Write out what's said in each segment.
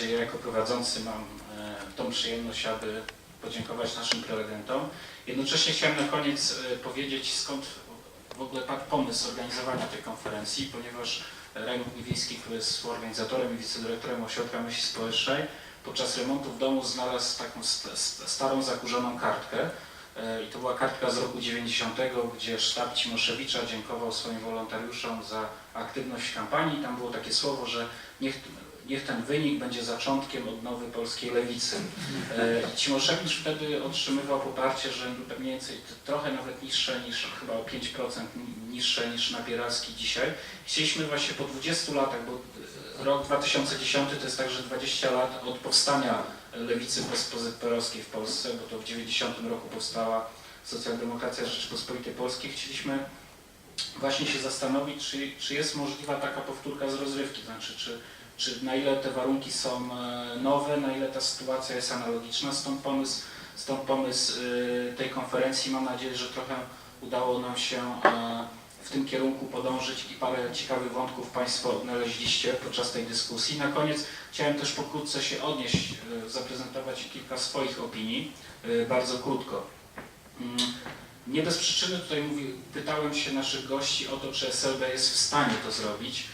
Ja jako prowadzący mam e, tą przyjemność, aby podziękować naszym prelegentom. Jednocześnie chciałem na koniec e, powiedzieć, skąd w ogóle padł pomysł organizowania tej konferencji, ponieważ Rajmund Niwiński, który jest współorganizatorem i wicedyrektorem Ośrodka Myśli Społecznej, podczas remontu w domu znalazł taką st st starą, zakurzoną kartkę. E, I to była kartka z roku 90, gdzie sztab Cimoszewicza dziękował swoim wolontariuszom za aktywność w kampanii. Tam było takie słowo, że niech, niech ten wynik będzie zaczątkiem odnowy polskiej lewicy. E, Cimoszewicz wtedy otrzymywał poparcie, że mniej więcej trochę nawet niższe niż, chyba o 5% ni- niższe niż Napieralski dzisiaj. Chcieliśmy właśnie po 20 latach, bo e, rok 2010 to jest także 20 lat od powstania lewicy postpozytperowskiej w Polsce, bo to w 90 roku powstała socjaldemokracja Rzeczypospolitej Polskiej. Chcieliśmy właśnie się zastanowić, czy, czy jest możliwa taka powtórka z rozrywki, znaczy czy, czy na ile te warunki są e, nowe, na ile ta sytuacja jest analogiczna. Stąd pomysł, stąd pomysł e, tej konferencji. Mam nadzieję, że trochę udało nam się e, w tym kierunku podążyć i parę ciekawych wątków Państwo odnaleźliście podczas tej dyskusji. Na koniec chciałem też pokrótce się odnieść, zaprezentować kilka swoich opinii, bardzo krótko. Mm, Nie bez przyczyny tutaj mówi, pytałem się naszych gości o to, czy SLB jest w stanie to zrobić.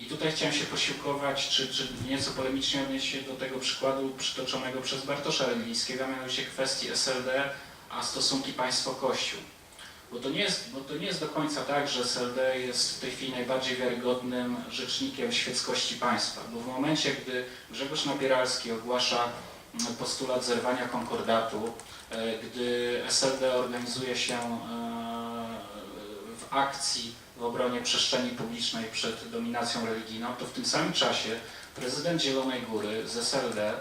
I tutaj chciałem się posiłkować, czy, czy nieco polemicznie odnieść się do tego przykładu przytoczonego przez Bartosza Ręglińskiego, a mianowicie kwestii SLD, a stosunki państwo-kościół. Bo to, nie jest, bo to nie jest do końca tak, że SLD jest w tej chwili najbardziej wiarygodnym rzecznikiem świeckości państwa. Bo w momencie, gdy Grzegorz Napieralski ogłasza mm, postulat zerwania konkordatu, e, gdy SLD organizuje się e, w akcji w obronie przestrzeni publicznej przed dominacją religijną, to w tym samym czasie prezydent Zielonej Góry z SLD e,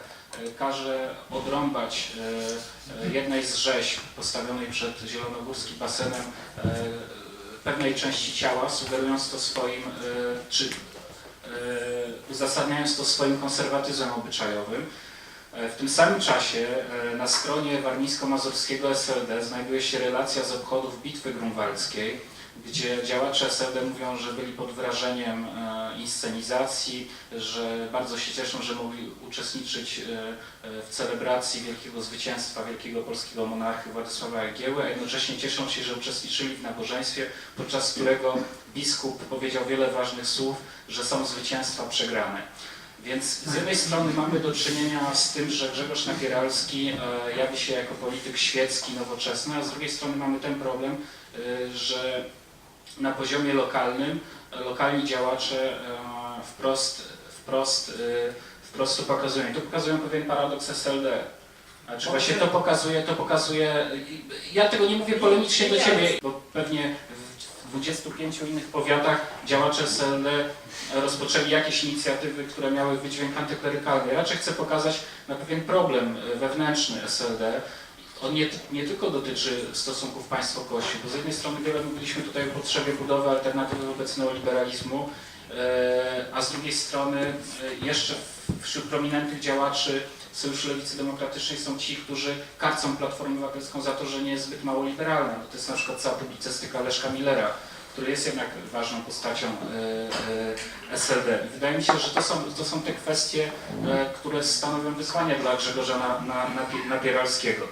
każe odrąbać e, e, jednej z rzeźb postawionej przed zielonogórskim basenem pewnej części ciała, sugerując to swoim, czy uzasadniając to swoim konserwatyzmem obyczajowym. W tym samym czasie na stronie warmińsko-mazurskiego SLD znajduje się relacja z obchodów Bitwy Grunwaldzkiej, gdzie działacze SLD mówią, że byli pod wrażeniem e, inscenizacji, że bardzo się cieszą, że mogli uczestniczyć e, e, w celebracji wielkiego zwycięstwa wielkiego polskiego monarchy Władysława Jagieły, a jednocześnie cieszą się, że uczestniczyli w nabożeństwie, podczas którego biskup powiedział wiele ważnych słów, że są zwycięstwa przegrane. Więc z jednej strony mamy do czynienia z tym, że Grzegorz Napieralski jawi się jako polityk świecki, nowoczesny, a z drugiej strony mamy ten problem, że na poziomie lokalnym lokalni działacze e, wprost, wprost, e, wprost to pokazują. I to pokazują pewien paradoks SLD. Znaczy właśnie to pokazuje, to pokazuje, ja tego nie mówię polemicznie do Ciebie, bo pewnie w 25 innych powiatach działacze SLD rozpoczęli jakieś inicjatywy, które miały wydźwięk antyklerykalny. Ja raczej chcę pokazać na pewien problem wewnętrzny SLD. On nie, nie tylko dotyczy stosunków państwo-kościół, bo z jednej strony wiele mówiliśmy tutaj o potrzebie budowy alternatywy wobec neoliberalizmu, e, a z drugiej strony e, jeszcze wśród prominentnych działaczy Sojuszu Lewicy Demokratycznej są ci, którzy karcą Platformę Obywatelską za to, że nie jest zbyt mało liberalna. To jest na przykład cała publicystyka Leszka Millera, który jest jednak ważną postacią e, SLD. Wydaje mi się, że to są, to są te kwestie, które stanowią wyzwania dla Grzegorza na, na, Napie- Napieralskiego.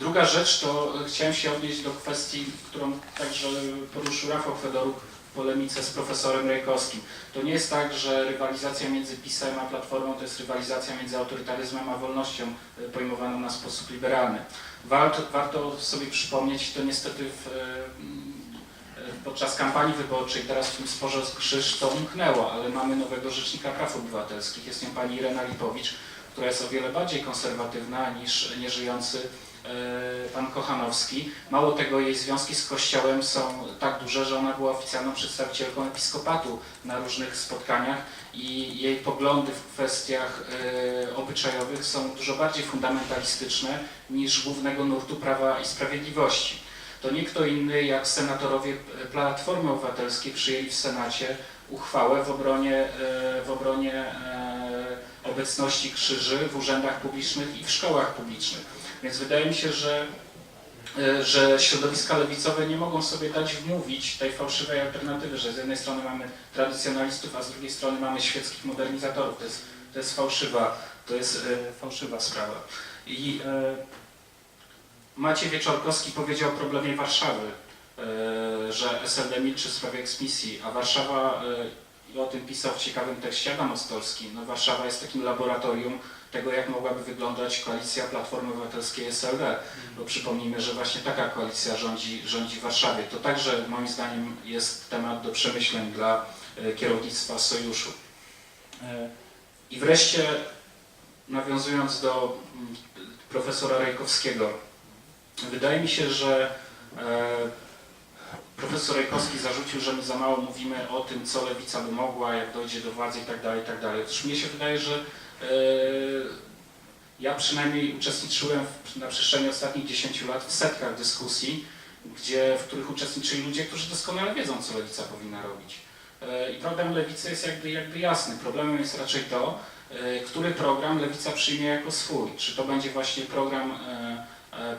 Druga rzecz to chciałem się odnieść do kwestii, którą także poruszył Rafał Fedoruk w polemice z profesorem Rejkowskim. To nie jest tak, że rywalizacja między PiSem a Platformą to jest rywalizacja między autorytaryzmem a wolnością e, pojmowaną na sposób liberalny. Warto, warto sobie przypomnieć, to niestety w, e, e, podczas kampanii wyborczej, teraz w tym sporze z krzyż to umknęło, ale mamy nowego rzecznika praw obywatelskich, jest nią pani Irena Lipowicz, która jest o wiele bardziej konserwatywna niż nieżyjący pan Kochanowski. Mało tego, jej związki z Kościołem są tak duże, że ona była oficjalną przedstawicielką episkopatu na różnych spotkaniach i jej poglądy w kwestiach e, obyczajowych są dużo bardziej fundamentalistyczne niż głównego nurtu Prawa i Sprawiedliwości. To nie kto inny jak senatorowie Platformy Obywatelskiej przyjęli w Senacie uchwałę w obronie, e, w obronie e, obecności krzyży w urzędach publicznych i w szkołach publicznych. Więc wydaje mi się, że e, że środowiska lewicowe nie mogą sobie dać wmówić tej fałszywej alternatywy, że z jednej strony mamy tradycjonalistów, a z drugiej strony mamy świeckich modernizatorów. To jest, to jest fałszywa, to jest e, fałszywa sprawa. I e, Maciej Wieczorkowski powiedział o problemie Warszawy, że SLD milczy w sprawie eksmisji, a Warszawa, i o tym pisał w ciekawym tekście Adam Ostolski, no Warszawa jest takim laboratorium tego, jak mogłaby wyglądać koalicja Platformy Obywatelskiej SLD, bo przypomnijmy, że właśnie taka koalicja rządzi, rządzi w Warszawie. To także moim zdaniem jest temat do przemyśleń dla e, kierownictwa Sojuszu. E, I wreszcie nawiązując do mm, profesora Rejkowskiego, wydaje mi się, że e, profesor Rejkowski zarzucił, że my za mało mówimy o tym, co lewica by mogła, jak dojdzie do władzy itd. itd. Otóż mnie się wydaje, że ja przynajmniej uczestniczyłem w, na przestrzeni ostatnich 10 lat w setkach dyskusji, gdzie, w których uczestniczyli ludzie, którzy doskonale wiedzą, co lewica powinna robić. E, I problem lewicy jest jakby, jakby jasny. Problemem jest raczej to, e, który program lewica przyjmie jako swój. Czy to będzie właśnie program e, e,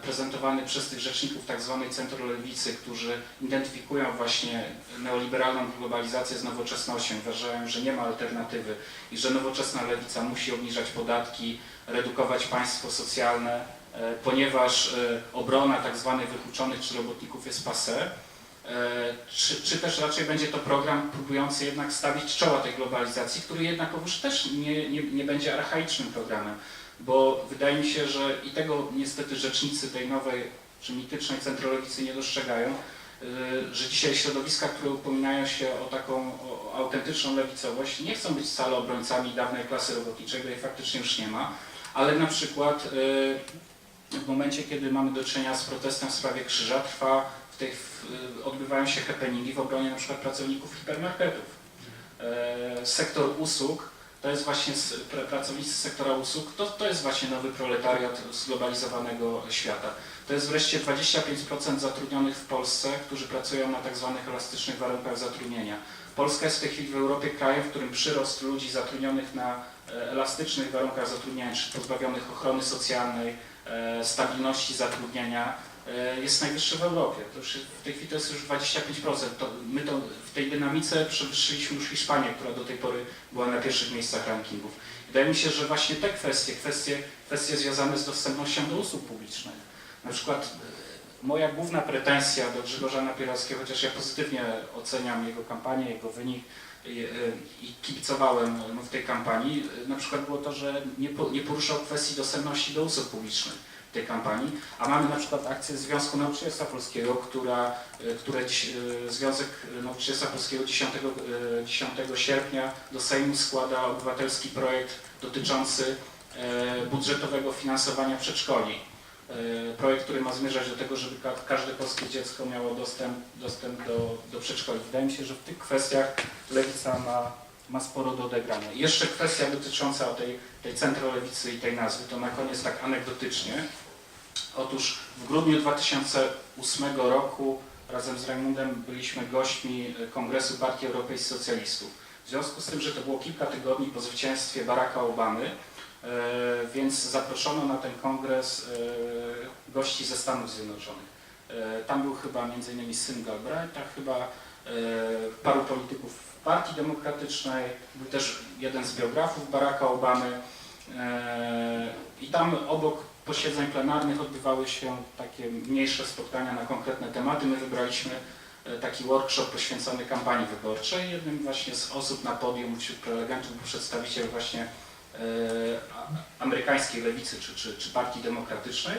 prezentowany przez tych rzeczników tak zwanej centrolewicy, którzy identyfikują właśnie neoliberalną globalizację z nowoczesnością, uważają, że nie ma alternatywy i że nowoczesna lewica musi obniżać podatki, redukować państwo socjalne, e, ponieważ e, obrona tak zwanych wykluczonych czy robotników jest passé, E, czy, czy też raczej będzie to program próbujący jednak stawić czoła tej globalizacji, który jednakowoż też nie, nie, nie będzie archaicznym programem, bo wydaje mi się, że i tego niestety rzecznicy tej nowej czy mitycznej centrolewicy nie dostrzegają, y, że dzisiaj środowiska, które upominają się o taką o autentyczną lewicowość, nie chcą być wcale obrońcami dawnej klasy robotniczej, której faktycznie już nie ma, ale na przykład y, w momencie, kiedy mamy do czynienia z protestem w sprawie krzyża, trwa w tej, w, odbywają się happeningi w obronie na przykład pracowników hipermarketów. E, sektor usług, to jest właśnie pracownicy sektora usług, to, to jest właśnie nowy proletariat zglobalizowanego świata. To jest wreszcie 25% zatrudnionych w Polsce, którzy pracują na tak zwanych elastycznych warunkach zatrudnienia. Polska jest w tej chwili w Europie krajem, w którym przyrost ludzi zatrudnionych na e, elastycznych warunkach zatrudnienia, czy pozbawionych ochrony socjalnej, stabilności zatrudnienia, e, jest najwyższy w Europie. To już w tej chwili to jest już 25%. To my to w tej dynamice przewyższyliśmy już Hiszpanię, która do tej pory była na pierwszych miejscach rankingów. Wydaje mi się, że właśnie te kwestie, kwestie, kwestie związane z dostępnością do usług publicznych, na przykład e, moja główna pretensja do Grzegorza Napieralskiego, chociaż ja pozytywnie oceniam jego kampanię, jego wynik i, e, i kibicowałem mu w tej kampanii, e, na przykład było to, że nie, po, nie poruszał kwestii dostępności do usług publicznych w tej kampanii, a mamy na przykład akcję Związku Nauczycielstwa Polskiego, która, e, które e, Związek Nauczycielstwa Polskiego 10, e, 10 sierpnia do Sejmu składa obywatelski projekt dotyczący e, budżetowego finansowania przedszkoli. E, Projekt, który ma zmierzać do tego, żeby ka- każde polskie dziecko miało dostęp, dostęp do, do przedszkoli. Wydaje mi się, że w tych kwestiach lewica ma, ma sporo do odegrania. I jeszcze kwestia dotycząca tej, tej centrolewicy i tej nazwy, to na koniec tak anegdotycznie. Otóż w grudniu 2008 roku razem z Raimundem byliśmy gośćmi e, Kongresu Partii Europejskich Socjalistów. W związku z tym, że to było kilka tygodni po zwycięstwie Baracka Obamy, E, więc zaproszono na ten kongres gości ze Stanów Zjednoczonych. E, Tam był chyba m.in. syn Galbraitha, chyba e, paru polityków Partii Demokratycznej, był też jeden z biografów Baracka Obamy E, i tam obok posiedzeń plenarnych odbywały się takie mniejsze spotkania na konkretne tematy. My wybraliśmy taki workshop poświęcony kampanii wyborczej. Jednym właśnie z osób na podium wśród prelegentów był przedstawiciel właśnie amerykańskiej lewicy czy, czy, czy partii demokratycznej,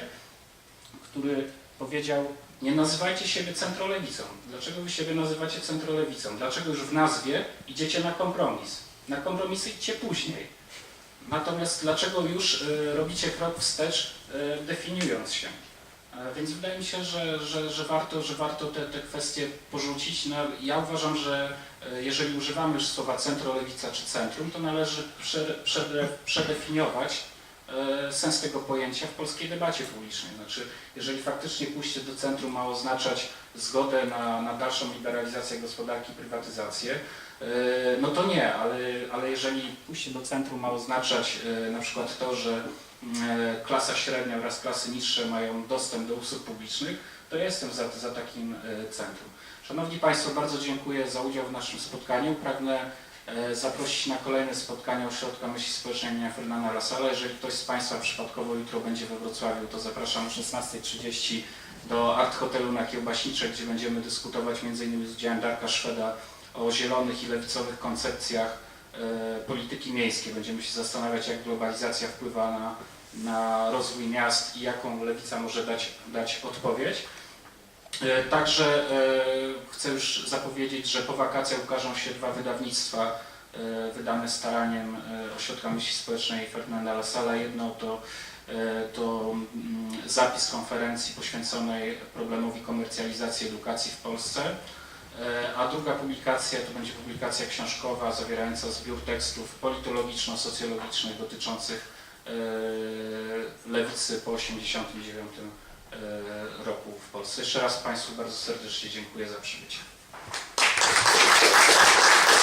który powiedział, nie nazywajcie siebie centrolewicą. Dlaczego wy siebie nazywacie centrolewicą? Dlaczego już w nazwie idziecie na kompromis? Na kompromisy idźcie później. Natomiast dlaczego już e, robicie krok wstecz, e, definiując się? E, Więc wydaje mi się, że, że, że warto, że warto te, te kwestie porzucić. No, ja uważam, że jeżeli używamy już słowa centrolewica czy centrum, to należy prze, przede, przedefiniować sens tego pojęcia w polskiej debacie publicznej. Znaczy, jeżeli faktycznie pójście do centrum ma oznaczać zgodę na, na dalszą liberalizację gospodarki, prywatyzację, e, no to nie, ale, ale jeżeli pójście do centrum ma oznaczać e, na przykład to, że e, klasa średnia oraz klasy niższe mają dostęp do usług publicznych, to ja jestem za, za takim e, centrum. Szanowni Państwo, bardzo dziękuję za udział w naszym spotkaniu. Pragnę e, zaprosić na kolejne spotkanie Ośrodka Myśli Społecznej im. Fernanda Lasala. Jeżeli ktoś z Państwa przypadkowo jutro będzie we Wrocławiu, to zapraszam o 16.30 do Art Hotelu na Kiełbaśniczek, gdzie będziemy dyskutować m.in. z udziałem Darka Szweda o zielonych i lewicowych koncepcjach e, polityki miejskiej. Będziemy się zastanawiać, jak globalizacja wpływa na, na rozwój miast i jaką lewica może dać, dać odpowiedź. E, Także e, chcę już zapowiedzieć, że po wakacjach ukażą się dwa wydawnictwa e, wydane staraniem Ośrodka Myśli Społecznej Fernanda Lasala. Jedno to, to mm, zapis konferencji poświęconej problemowi komercjalizacji edukacji w Polsce, a druga publikacja to będzie publikacja książkowa zawierająca zbiór tekstów politologiczno-socjologicznych dotyczących lewicy po 1989 e, roku w Polsce. Jeszcze raz Państwu bardzo serdecznie dziękuję za przybycie.